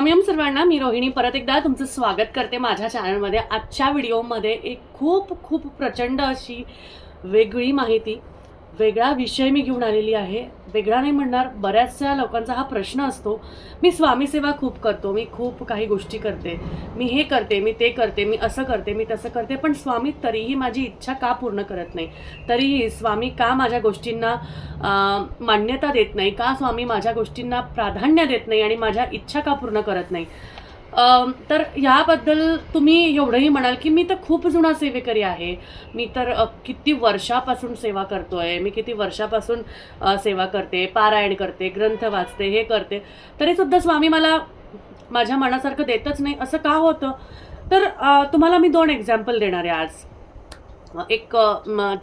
स्वामीम सर्वांना मी रोहिणी. परत एकदा तुमचं स्वागत करते माझ्या चॅनलमध्ये आजच्या व्हिडिओमध्ये एक खूप खूप प्रचंड अशी वेगळी माहिती. वेगळा विषय मी घेऊन आलेली आहे. वेगळा नाही म्हणणार बऱ्याचशा लोकांचा हा प्रश्न असतो. मी स्वामीसेवा खूप करतो मी खूप काही गोष्टी करते. मी हे करते मी ते करते मी असं करते मी तसं करते पण स्वामी तरीही माझी इच्छा का पूर्ण करत नाही? तरीही स्वामी का माझ्या गोष्टींना मान्यता देत नाही? का स्वामी माझ्या गोष्टींना प्राधान्य देत नाही? आणि माझ्या इच्छा का पूर्ण करत नाही? तर ह्याबद्दल तुम्ही एवढंही म्हणाल की मी तर खूप जुना सेवेकरी आहे. मी तर किती वर्षापासून सेवा करतो आहे मी किती वर्षापासून सेवा करते पारायण करते ग्रंथ वाचते हे करते. तरीसुद्धा स्वामी मला माझ्या मनासारखं देतच नाही. असं का होतं? तर तुम्हाला मी दोन एक्झाम्पल देणार आहे आज. एक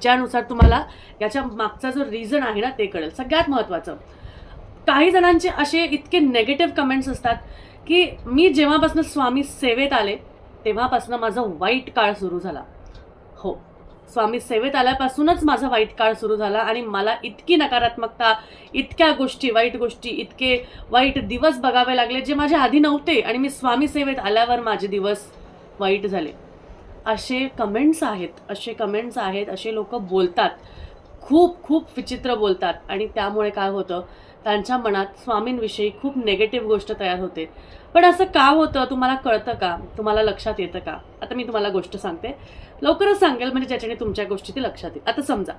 ज्यानुसार तुम्हाला याच्या मागचा जो रिझन आहे ना ते कळेल. सगळ्यात महत्त्वाचं काही जणांचे असे इतके नेगेटिव्ह कमेंट्स असतात की मी जेव्हापासून स्वामी सेवेत आले तेव्हापासून माझं वाईट काळ सुरू झाला. हो स्वामी सेवेत आल्यापासूनच माझा वाईट काळ सुरू झाला आणि मला इतकी नकारात्मकता इतक्या गोष्टी वाईट गोष्टी इतके वाईट दिवस बघावे लागले जे माझ्या आधी नव्हते आणि मी स्वामी सेवेत आल्यावर माझे दिवस वाईट झाले. असे कमेंट्स आहेत असे कमेंट्स आहेत असे लोक बोलतात. खूप खूप विचित्र बोलतात आणि त्यामुळे काय होतं त्यांच्या मनात स्वामींविषयी खूप नेगेटिव्ह गोष्ट तयार होते. पण असं का होतं? तुम्हाला कळतं का? तुम्हाला लक्षात येतं का? आता मी तुम्हाला गोष्ट सांगते. लवकरच सांगेल म्हणजे ज्याच्याने तुमच्या गोष्टी ती लक्षात येईल. आता समजा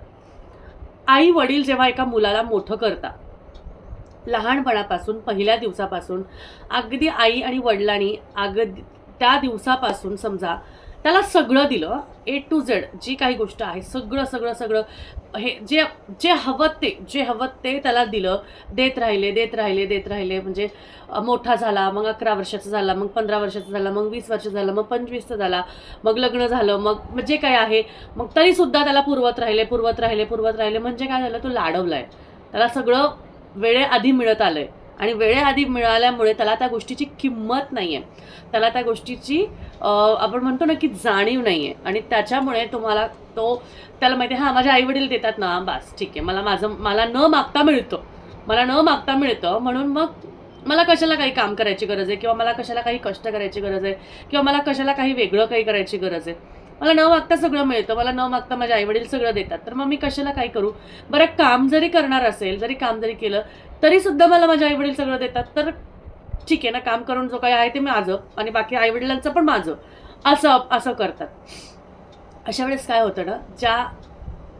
आई वडील जेव्हा एका मुलाला मोठं करता लहानपणापासून पहिल्या दिवसापासून अगदी आई आणि वडिलांनी अगदी त्या दिवसापासून समजा त्याला सगळं दिलं ए टू झेड जी काही गोष्ट आहे सगळं सगळं सगळं हे जे जे हवं ते जे हवं ते त्याला दिलं. देत राहिले देत राहिले देत राहिले. म्हणजे मोठा झाला मग अकरा वर्षाचा झाला मग पंधरा वर्षाचा झाला मग वीस वर्षाचा झाला मग पंचवीसचा झाला मग लग्न झालं मग जे काय आहे मग तरीसुद्धा त्याला पुरवत राहिले पुरवत राहिले पुरवत राहिले. म्हणजे काय झालं? तो लाडवलाय. त्याला सगळं वेळेआधी मिळत आलं आहे आणि वेळेआधी मिळाल्यामुळे त्याला त्या गोष्टीची किंमत नाही आहे त्याला त्या गोष्टीची आपण म्हणतो ना की जाणीव नाही आहे आणि त्याच्यामुळे तुम्हाला तो त्याला माहिती आहे हां माझे आईवडील देतात ना बास ठीक आहे. मला माझं मला न मागता मिळतं. मला न मागता मिळतं. म्हणून मग मला कशाला काही काम करायची गरज आहे? किंवा मला कशाला काही कष्ट करायची गरज आहे? किंवा मला कशाला काही वेगळं काही करायची गरज आहे? मला न मागता सगळं मिळतं मला न मागता माझे आईवडील सगळं देतात. तर मग मी कशाला काय करू? बरं काम जरी करणार असेल जरी काम जरी केलं तरी सुद्धा मला माझे आईवडील सगळं देतात. तर ठीक आहे ना काम करून जो काही आहे ते माझं आणि बाकी आईवडिलांचं पण माझं. असं असं करतात. अशा वेळेस काय होतं ना ज्या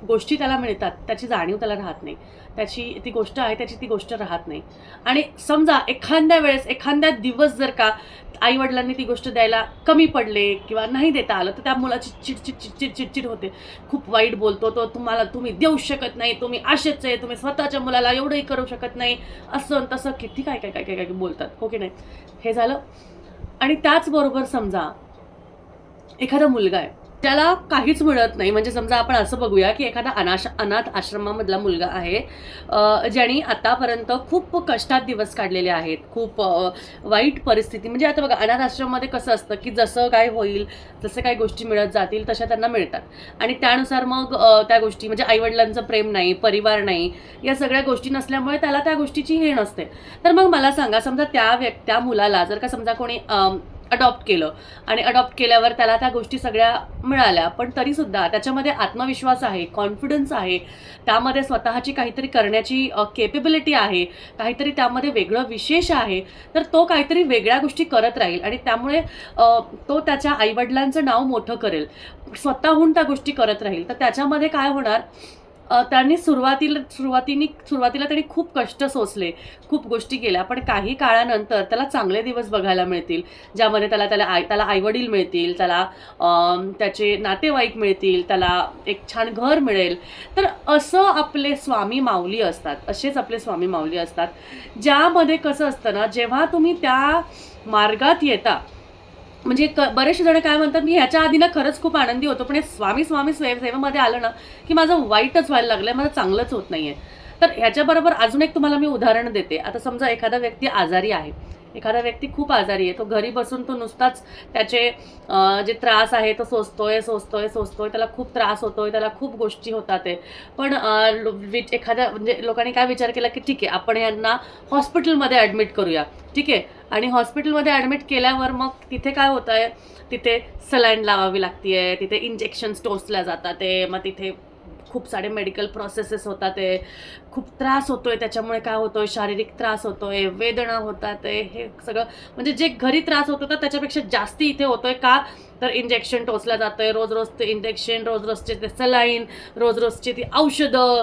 गोष्टी त्याला मिळतात त्याची जाणीव त्याला राहत नाही. त्याची ती गोष्ट आहे त्याची ती गोष्ट राहत नाही. आणि समजा एखाद्या वेळेस एखाद्या दिवस जर का आईवडिलांनी ती गोष्ट द्यायला कमी पडले किंवा नाही देता आलं तर त्या मुलाची चिडचिड चिडचिड चिडचिड होते. खूप वाईट बोलतो तो तुम्हाला तुम्ही देऊ शकत नाही तुम्ही असेच आहे तुम्ही स्वतःच्या मुलाला एवढंही करू शकत नाही असं तसं किती काय काय काय काय काय बोलतात हो की नाही? हे झालं. आणि त्याचबरोबर समजा एखादा मुलगा आहे त्याला काहीच मिळत नाही. म्हणजे समजा आपण असं बघूया की एखादा अनाश अनाथ आश्रमामधला मुलगा आहे ज्यांनी आतापर्यंत खूप कष्टात दिवस काढलेले आहेत. खूप वाईट परिस्थिती म्हणजे आता बघा अनाथ आश्रममध्ये कसं असतं की जसं काय होईल जसं काही गोष्टी मिळत जातील तशा त्यांना मिळतात. आणि त्यानुसार मग त्या गोष्टी म्हणजे आईवडिलांचं प्रेम नाही परिवार नाही या सगळ्या गोष्टी नसल्यामुळे त्याला त्या गोष्टीची हे नसते. तर मग मला सांगा समजा त्या व्यक् त्या मुलाला जर का समजा कोणी अडॉप्ट केलं. आणि अडॉप्ट केल्यावर त्याला त्या गोष्टी सगळ्या मिळाल्या. पण तरीसुद्धा त्याच्यामध्ये आत्मविश्वास आहे कॉन्फिडन्स आहे. त्यामध्ये स्वतःची काहीतरी करण्याची केपेबिलिटी आहे. काहीतरी त्यामध्ये वेगळं विशेष आहे. तर तो काहीतरी वेगळ्या गोष्टी करत राहील. आणि त्यामुळे तो त्याच्या आईवडिलांचं नाव मोठं करेल. स्वतःहून त्या गोष्टी करत राहील. तर त्याच्यामध्ये काय होणार? त्यांनी सुरुवातीला सुरुवातीने सुरुवातीला त्यांनी खूप कष्ट सोसले खूप गोष्टी केल्या पण काही काळानंतर त्याला चांगले दिवस बघायला मिळतील ज्यामध्ये त्याला त्याला आई त्याला आईवडील मिळतील त्याला त्याचे नातेवाईक मिळतील त्याला एक छान घर मिळेल. तर असं आपले स्वामी माऊली असतात असेच आपले स्वामी माऊली असतात. ज्यामध्ये कसं असतं ना जेव्हा तुम्ही त्या मार्गात येता म्हणजे क बरेचसे जण काय म्हणतात मी ह्याच्या आधी ना खरंच खूप आनंदी होतो पण हे स्वामी स्वामी स्वयंसेवेमध्ये आलं ना की माझं वाईटच व्हायला लागलं माझं चांगलंच होत नाही आहे तर ह्याच्याबरोबर अजून एक तुम्हाला मी उदाहरण देते. आता समजा एखादा व्यक्ती आजारी आहे. एखादा व्यक्ती खूप आजारी आहे. तो घरी बसून तो नुसताच त्याचे जे त्रास आहे तो सोसतोय सोसतोय सोसतोय त्याला खूप त्रास होतोय त्याला खूप गोष्टी होतात आहे. पण वि- एखाद्या म्हणजे लोकांनी काय विचार केला की ठीक आहे आपण यांना हॉस्पिटलमध्ये ॲडमिट करूया. ठीक आहे? आणि हॉस्पिटलमध्ये ॲडमिट केल्यावर मग तिथे काय होतं आहे? तिथे सलाईन लावावी लागते तिथे इंजेक्शन्स टोचल्या जातात ते मग तिथे खूप सारे मेडिकल प्रोसेसेस होतात ते खूप त्रास होतोय त्याच्यामुळे काय होतोय? शारीरिक त्रास होतोय वेदना होतात आहे हे सगळं. म्हणजे जे घरी त्रास होत होता त्याच्यापेक्षा जास्ती इथे होतोय का? तर इंजेक्शन टोचलं जातंय. रोज रोज ते इंजेक्शन रोज रोजचे ते सलाईन रोज रोजची ती औषधं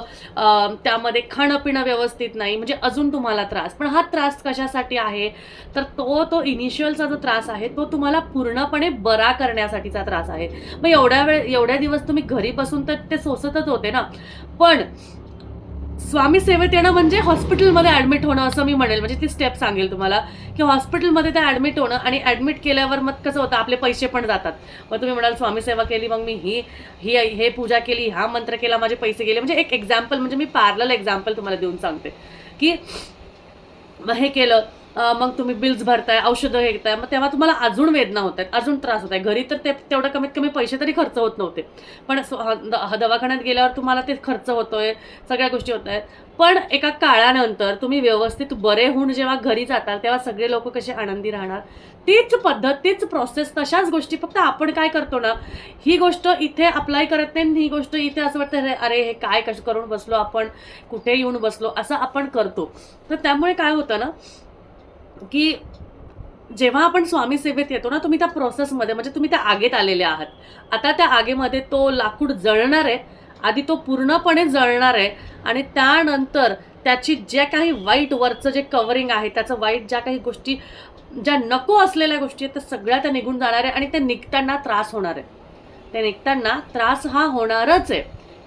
त्यामध्ये खाणं पिणं व्यवस्थित नाही. म्हणजे अजून तुम्हाला त्रास. पण हा त्रास कशासाठी आहे? तर तो तो इनिशियलचा जो त्रास आहे तो तुम्हाला पूर्णपणे बरा करण्यासाठीचा त्रास आहे. मग एवढ्या वेळ एवढ्या दिवस तुम्ही घरी बसून तर ते सोसतच होते ना. पण स्वामी सेवेत येणं म्हणजे हॉस्पिटलमध्ये ॲडमिट होणं असं मी म्हणेल. म्हणजे ती स्टेप सांगेल तुम्हाला की हॉस्पिटलमध्ये ते ॲडमिट होणं आणि ॲडमिट केल्यावर मग कसं होतं आपले पैसे पण जातात. मग तुम्ही म्हणाल स्वामी सेवा केली मग मी ही ही हे पूजा केली हा मंत्र केला माझे पैसे गेले. म्हणजे एक एक्झाम्पल म्हणजे मी पार्लल एक्झाम्पल तुम्हाला देऊन सांगते की मग हे केलं मग तुम्ही बिल्स भरताय औषधं घेताय मग तेव्हा तुम्हाला अजून वेदना होत आहेत अजून त्रास होत आहे. घरी तर ते तेवढं कमीत कमी पैसे तरी खर्च होत नव्हते. पण ह- द- दवाखान्यात गेल्यावर तुम्हाला ते खर्च होतोय सगळ्या गोष्टी होत आहेत. पण एका काळानंतर तुम्ही व्यवस्थित बरे होऊन जेव्हा घरी जाताल तेव्हा सगळे लोक कसे आनंदी राहणार? तीच पद्धत तीच प्रोसेस तशाच गोष्टी. फक्त आपण काय करतो ना ही गोष्ट इथे अप्लाय करत नाही आणि ही गोष्ट इथे असं वाटतं अरे अरे हे काय कसं करून बसलो आपण? कुठे येऊन बसलो? असं आपण करतो. तर त्यामुळे काय होतं ना की जेव्हा आपण स्वामी सेवेत येतो ना तुम्ही त्या प्रोसेसमध्ये म्हणजे तुम्ही त्या आगेत आलेले आहात. आता त्या आगेमध्ये तो लाकूड जळणार आहे आधी तो पूर्णपणे जळणार आहे आणि त्यानंतर त्याची ज्या काही वाईट वरचं जे कवरिंग आहे त्याचं वाईट ज्या काही गोष्टी ज्या नको असलेल्या गोष्टी आहेत त्या सगळ्या त्या निघून जाणार आहे आणि ते निघताना त्रास होणार आहे. ते निघताना त्रास हा होणारच आहे.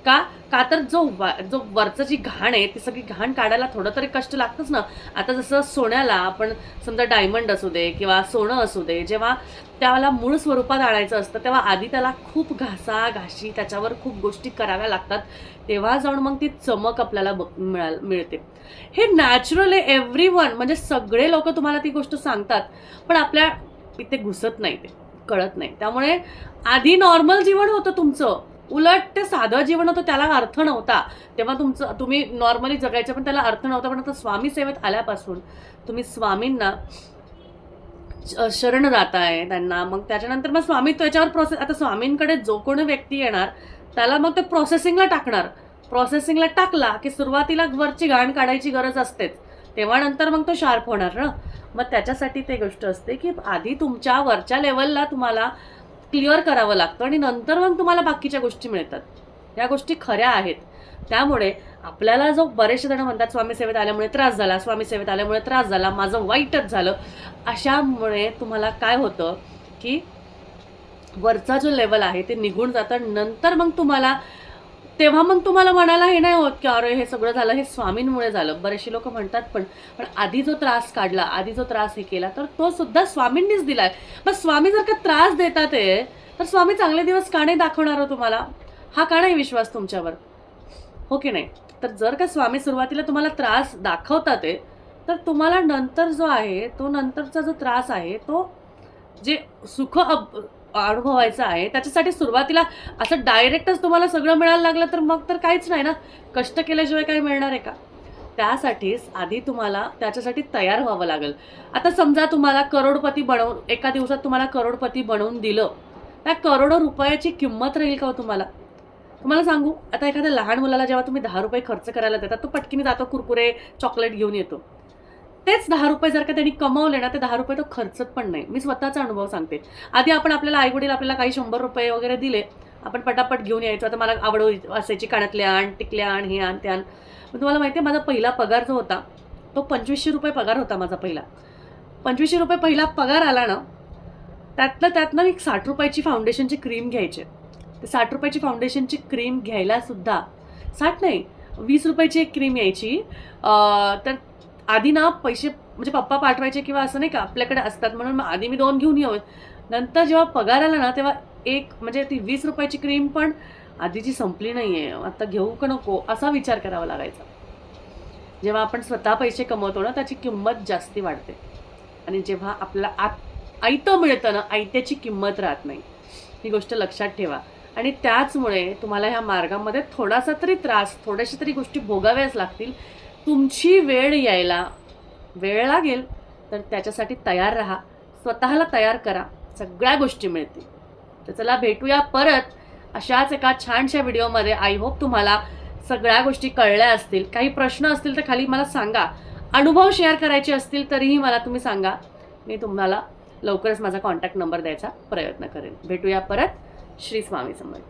का? का तर जो वा जो वरचं जी घाण आहे ती सगळी घाण काढायला थोडं तरी कष्ट लागतंच ना. आता जसं सोन्याला आपण समजा डायमंड असू दे किंवा सोनं असू दे जेव्हा त्याला मूळ स्वरूपात आणायचं असतं तेव्हा आधी त्याला खूप घासा घाशी त्याच्यावर खूप गोष्टी कराव्या लागतात. तेव्हा जाऊन मग ती चमक आपल्याला बघ मिळा मिळते. हे नॅचरल आहे एव्हरी वन म्हणजे सगळे लोक तुम्हाला ती गोष्ट सांगतात पण आपल्या इथे घुसत नाही ते कळत नाही. त्यामुळे आधी नॉर्मल जीवन होतं तुमचं. उलट ते साधं जीवन होतं त्याला अर्थ नव्हता. तेव्हा तुमचं तुम्ही नॉर्मली जगायचं पण त्याला अर्थ नव्हता पण आता स्वामी सेवेत आल्यापासून तुम्ही स्वामींना शरण जाताय त्यांना. मग त्याच्यानंतर मग स्वामी त्याच्यावर प्रोसेस आता स्वामींकडे जो कोणी व्यक्ती येणार त्याला मग ते प्रोसेसिंगला टाकणार. प्रोसेसिंगला टाकला की सुरुवातीला वरची घाण काढायची गरज असतेच. तेव्हा नंतर मग तो शार्प होणार ना. मग त्याच्यासाठी ते गोष्ट असते की आधी तुमच्या वरच्या लेवलला तुम्हाला क्लिअर करावं लागतं आणि नंतर मग तुम्हाला बाकीच्या गोष्टी मिळतात. या गोष्टी खऱ्या आहेत. त्यामुळे आपल्याला जो बरेचसे जण म्हणतात स्वामी सेवेत आल्यामुळे त्रास झाला स्वामी सेवेत आल्यामुळे त्रास झाला माझं वाईटच झालं. अशामुळे तुम्हाला काय होतं की वरचा जो लेवल आहे ते निघून जातं नंतर मग तुम्हाला तेव्हा मग तुम्हाला म्हणायला हे नाही होत की अरे हे सगळं झालं हे स्वामींमुळे झालं. बरेचसे लोक म्हणतात पण पण आधी जो त्रास काढला आधी जो त्रास हे केला तर तो सुद्धा स्वामींनीच दिलाय. मग स्वामी जर का त्रास देतात आहे तर स्वामी चांगले दिवस का नाही दाखवणार हो तुम्हाला? हा का नाही विश्वास तुमच्यावर? हो की नाही? तर जर का स्वामी सुरुवातीला तुम्हाला त्रास दाखवतात आहे तर तुम्हाला नंतर जो आहे तो नंतरचा जो त्रास आहे तो जे सुख अप- अनुभवायचं आहे. त्याच्यासाठी सुरुवातीला असं डायरेक्टच तुम्हाला सगळं मिळायला लागलं तर मग तर काहीच नाही ना? कष्ट केल्याशिवाय काही मिळणार आहे का? त्यासाठीच आधी तुम्हाला त्याच्यासाठी तयार व्हावं लागेल. आता समजा तुम्हाला करोडपती बनवून एका दिवसात तुम्हाला करोडपती बनवून दिलं. त्या करोडो रुपयाची किंमत राहील का हो तुम्हाला? तुम्हाला सांगू आता एखाद्या लहान मुलाला जेव्हा तुम्ही दहा रुपये खर्च करायला देतात तो पटकीने जातो कुरकुरे चॉकलेट घेऊन येतो. तेच दहा रुपये जर का त्यांनी कमवले ना ते दहा रुपये तो खर्चत पण नाही. मी स्वतःचा अनुभव सांगते. आधी आपण आपल्याला आईवडील आपल्याला काही शंभर रुपये वगैरे दिले आपण पटापट घेऊन यायचो. आता मला आवड असायची कानातले आण टिकल्या आण हे आण ते आण. तुम्हाला माहिती आहे माझा पहिला पगार जो होता तो पंचवीसशे रुपये पगार होता माझा पहिला. पंचवीसशे रुपये पहिला पगार आला ना त्यातनं त्यातनं एक साठ रुपयाची फाउंडेशनची क्रीम घ्यायची. ते साठ रुपयाची फाउंडेशनची क्रीम घ्यायला सुद्धा साठ नाही वीस रुपयाची एक क्रीम यायची. तर आधी ना पैसे म्हणजे पप्पा पाठवायचे किंवा असं नाही का आपल्याकडे असतात म्हणून मग आधी मी दोन घेऊन येऊ नंतर जेव्हा पगार आला ना तेव्हा एक म्हणजे ती वीस रुपयाची क्रीम पण आधीची संपली नाही आहे आता घेऊ का नको असा विचार करावा लागायचा. जेव्हा आपण स्वतः पैसे कमवतो ना त्याची किंमत जास्ती वाढते. आणि जेव्हा आपला आत आयतं मिळतं ना आयत्याची किंमत राहत नाही. ही गोष्ट लक्षात ठेवा. आणि त्याचमुळे तुम्हाला ह्या मार्गामध्ये थोडासा तरी त्रास थोड्याशा तरी गोष्टी भोगाव्याच लागतील. तुमची वेळ यायला वेळ लागेल तर त्याच्यासाठी तयार राहा. स्वतःला तयार करा. सगळ्या गोष्टी मिळतील. तर चला भेटूया परत अशाच एका छानशा व्हिडिओमध्ये. आय होप तुम्हाला सगळ्या गोष्टी कळल्या असतील. काही प्रश्न असतील तर खाली मला सांगा. अनुभव शेअर करायचे असतील तरीही मला तुम्ही सांगा. मी तुम्हाला लवकरच माझा कॉन्टॅक्ट नंबर द्यायचा प्रयत्न करेन. भेटूया परत. श्री स्वामी समर्थ.